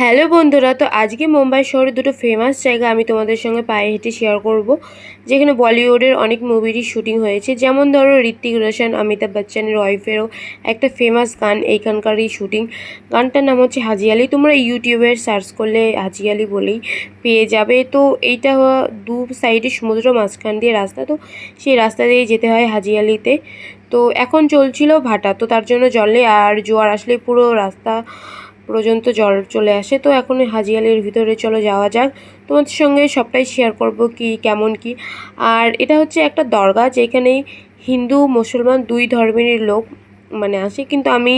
Hello বন্ধুরা, তো আজকে মুম্বাই শহরে দুটো ফেমাস জায়গা আমি তোমাদের সঙ্গে পায়ে হেঁটে শেয়ার করব। যেখানে বলিউডের অনেক মুভিরই শুটিং হয়েছে। যেমন ধরো ঋত্বিক রোশন, অমিতাভ বচ্চনের ওয়াইফেরও একটা ফেমাস গান, এইখানকারই শুটিং গানটার নাম হচ্ছে হাজি আলি। তোমরা ইউটিউবে সার্চ করলে হাজি আলি বলেই পেয়ে যাবে। তো এইটা দু সাইডে সমুদ্র মাঝখান দিয়ে রাস্তা। তো সেই রাস্তা দিয়ে যেতে হয় হাজি আলিতে। তো এখন চলছিল ভাটা। তো তার জন্য জলে আর জোয়ার আসলে পুরো রাস্তা পর্যন্ত জল চলে আসে। তো এখন হাজিয়ালির ভিতরে চলো যাওয়া যাক। তোমাদের সঙ্গে সবটাই শেয়ার করব কি, কেমন কি। আর এটা হচ্ছে একটা দরগা যেখানে হিন্দু, মুসলমান দুই ধর্মেরই লোক মানে আসে। কিন্তু আমি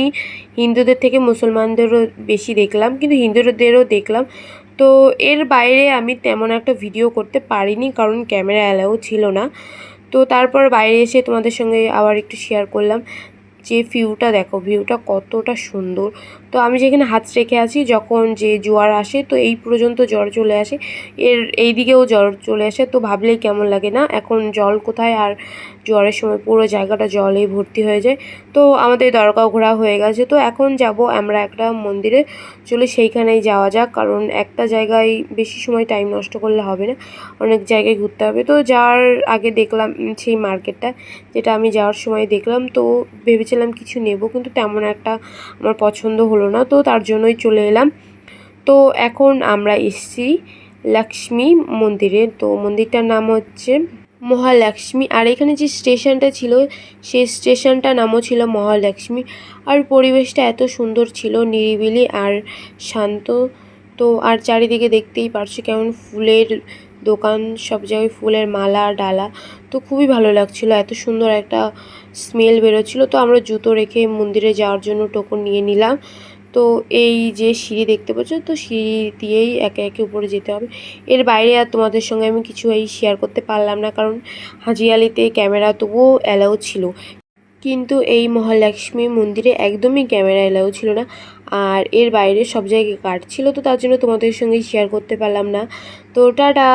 হিন্দুদের থেকে মুসলমানদেরও বেশি দেখলাম, কিন্তু হিন্দুদেরও দেখলাম। তো এর বাইরে আমি তেমন একটা ভিডিও করতে পারিনি, কারণ ক্যামেরা অ্যালাউ ছিল না। তো তারপর বাইরে এসে তোমাদের সঙ্গে আবার একটু শেয়ার করলাম। যে ভিউটা দেখো ভিউটা কতটা সুন্দর। তো আমি যেখানে হাত রেখে আছি, যখন যে জোয়ার আসে, তো এই পর্যন্ত জ্বর চলে আসে। এর এই দিকেও জ্বর চলে আসে, তো ভাবলেই কেমন লাগে না? এখন জল কোথায়? আর জোয়ারের সময় পুরো জায়গাটা জলে ভর্তি হয়ে যায়। তো আমাদের দরগা ঘোরা হয়ে গেছে। তো এখন যাব আমরা একটা মন্দিরে। চলে সেইখানেই যাওয়া যাক, কারণ একটা জায়গায় বেশি সময় টাইম নষ্ট করলে হবে না। অনেক জায়গায় ঘুরতে হবে। তো যাওয়ার আগে দেখলাম সেই মার্কেটটা, যেটা আমি যাওয়ার সময় দেখলাম। তো ভেবেছিলাম কিছু নেব, কিন্তু তেমন একটা আমার পছন্দ হলো না, তো তার জন্যই চলে এলাম। তো এখন আমরা এসছি লক্ষ্মী মন্দিরে, তো মন্দিরটার নাম হচ্ছে মহালক্ষ্মী। আর এখানে যে স্টেশনটা ছিল, সেই স্টেশনটার নামও ছিল মহালক্ষ্মী। আর পরিবেশটা এত সুন্দর ছিল, নিরিবিলি আর শান্ত। তো আর চারিদিকে দেখতেই পারছ কেমন ফুলের দোকান, সব জায়গায় ফুলের মালা, ডালা। তো খুবই ভালো লাগছিল। এত সুন্দর একটা স্মেল বেরোচ্ছিলো। তো আমরা জুতো রেখে মন্দিরে যাওয়ার জন্য টোকন নিয়ে নিলাম। তো এই যে সিঁড়ি দেখতে পাচ্ছ, তো সিঁড়ি দিয়েই একে একে উপরে যেতে হবে। এর বাইরে আর তোমাদের সঙ্গে আমি কিছু এই শেয়ার করতে পারলাম না, কারণ হাজিয়ালিতে ক্যামেরা তবুও অ্যালাউ ছিল। কিন্তু এই মহালক্ষ্মী মন্দিরে একদমই ক্যামেরা এলাও ছিল না। আর এর বাইরে সব জায়গায় কাট ছিল তো তার জন্য তোমাদের সঙ্গে শেয়ার করতে পারলাম না। তো টাটা!